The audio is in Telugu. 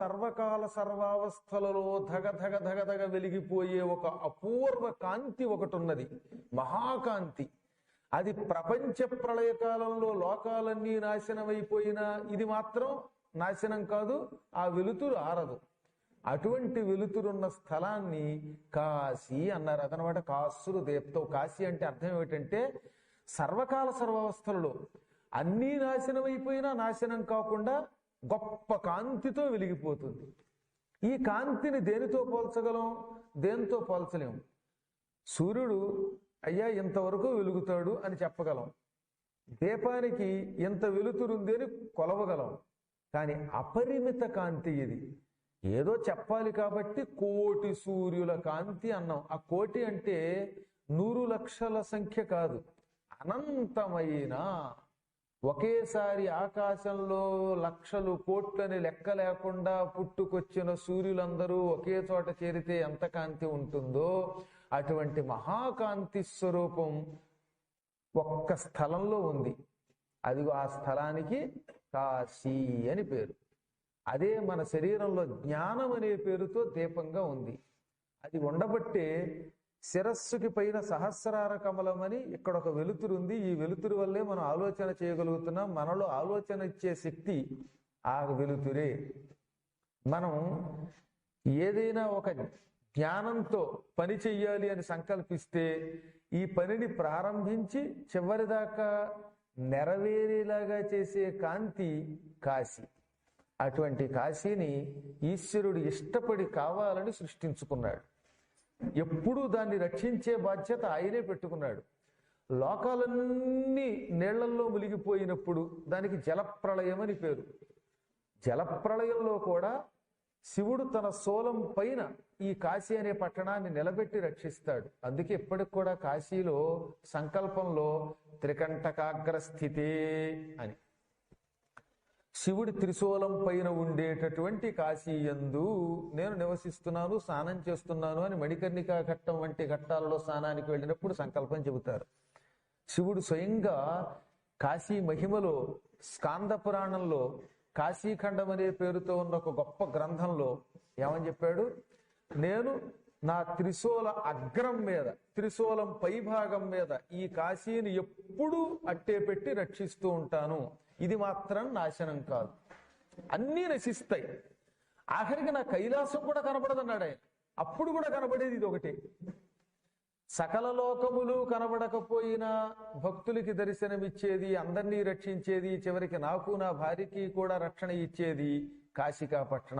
సర్వకాల సర్వావస్థలలో ధగ ధగ ధగ ధగ వెలిగిపోయే ఒక అపూర్వ కాంతి ఒకటి ఉన్నది మహాకాంతి. అది ప్రపంచ ప్రళయ కాలంలో లోకాలన్నీ నాశనమైపోయినా ఇది మాత్రం నాశనం కాదు ఆ వెలుతురు ఆరదు. అటువంటి వెలుతురున్న స్థలాన్ని కాశీ అన్నారు. అదనమాట కాసురు దేప్తో కాశీ అంటే అర్థం ఏమిటంటే సర్వకాల సర్వావస్థలలో అన్నీ నాశనం అయిపోయినా నాశనం కాకుండా గొప్ప కాంతితో వెలిగిపోతుంది. ఈ కాంతిని దేనితో పోల్చగలం? దేనితో పోల్చలేము సూర్యుడు అయ్యా ఇంతవరకు వెలుగుతాడు అని చెప్పగలం. దీపానికి ఇంత వెలుతురుంది అని కొలవగలం. కానీ అపరిమిత కాంతి ఇది. ఏదో చెప్పాలి కాబట్టి కోటి సూర్యుల కాంతి అన్నాం. ఆ కోటి అంటే నూరు లక్షల సంఖ్య కాదు. అనంతమైన ఒకేసారి ఆకాశంలో లక్షలు కోట్లని లెక్క లేకుండా పుట్టుకొచ్చిన సూర్యులందరూ ఒకే చోట చేరితే ఎంత కాంతి ఉంటుందో అటువంటి మహాకాంతి స్వరూపం ఒక్క స్థలంలో ఉంది. అది ఆ స్థలానికి కాశీ అని పేరు. అదే మన శరీరంలో జ్ఞానం అనే పేరుతో దీపంగా ఉంది. అది ఉండబట్టే శిరస్సుకి పైన సహస్రార కమలం అని ఇక్కడ ఒక వెలుతురు ఉంది. ఈ వెలుతురు వల్లే మనం ఆలోచన చేయగలుగుతున్నాం. మనలో ఆలోచన ఇచ్చే శక్తి ఆ వెలుతురే. మనం ఏదైనా ఒక జ్ఞానంతో పని చెయ్యాలి అని సంకల్పిస్తే ఈ పనిని ప్రారంభించి చివరిదాకా నెరవేరేలాగా చేసే కాంతి కాశీ. అటువంటి కాశీని ఈశ్వరుడు ఇష్టపడి కావాలని సృష్టించుకున్నాడు. ఎప్పుడూ దాన్ని రక్షించే బాధ్యత ఆయనే పెట్టుకున్నాడు. లోకాలన్నీ నీళ్ళల్లో మునిగిపోయినప్పుడు దానికి జలప్రళయం అని పేరు. జలప్రళయంలో కూడా శివుడు తన సోలం పైన ఈ కాశీ అనే పట్టణాన్ని నిలబెట్టి రక్షిస్తాడు. అందుకే ఇప్పటికి కూడా కాశీలో సంకల్పంలో త్రికంఠకాగ్ర స్థితే అని. శివుడి త్రిశూలం పైన ఉండేటటువంటి కాశీయందు నేను నివసిస్తున్నాను స్నానం చేస్తున్నాను అని మణికర్ణికా ఘట్టం వంటి ఘట్టాలలో స్నానానికి వెళ్ళినప్పుడు సంకల్పం చెబుతారు. శివుడు స్వయంగా కాశీ మహిమలో స్కాంద పురాణంలో కాశీఖండం అనే పేరుతో ఉన్న ఒక గొప్ప గ్రంథంలో ఏమని చెప్పాడు? నేను నా త్రిశూల అగ్రం మీద త్రిశూలం పైభాగం మీద ఈ కాశీని ఎప్పుడూ అట్టే పెట్టి రక్షిస్తూ ఉంటాను. ఇది మాత్రం నాశనం కాదు. అన్నీ నశిస్తాయి. ఆఖరికి నా కైలాసం కూడా కనపడదన్నాడు ఆయన అప్పుడు కూడా కనబడేది ఇది ఒకటి. సకల లోకములు కనబడకపోయినా భక్తులకి దర్శనమిచ్చేది అందరినీ రక్షించేది చివరికి నాకు నా భార్యకి కూడా రక్షణ ఇచ్చేది కాశికా పట్టణం.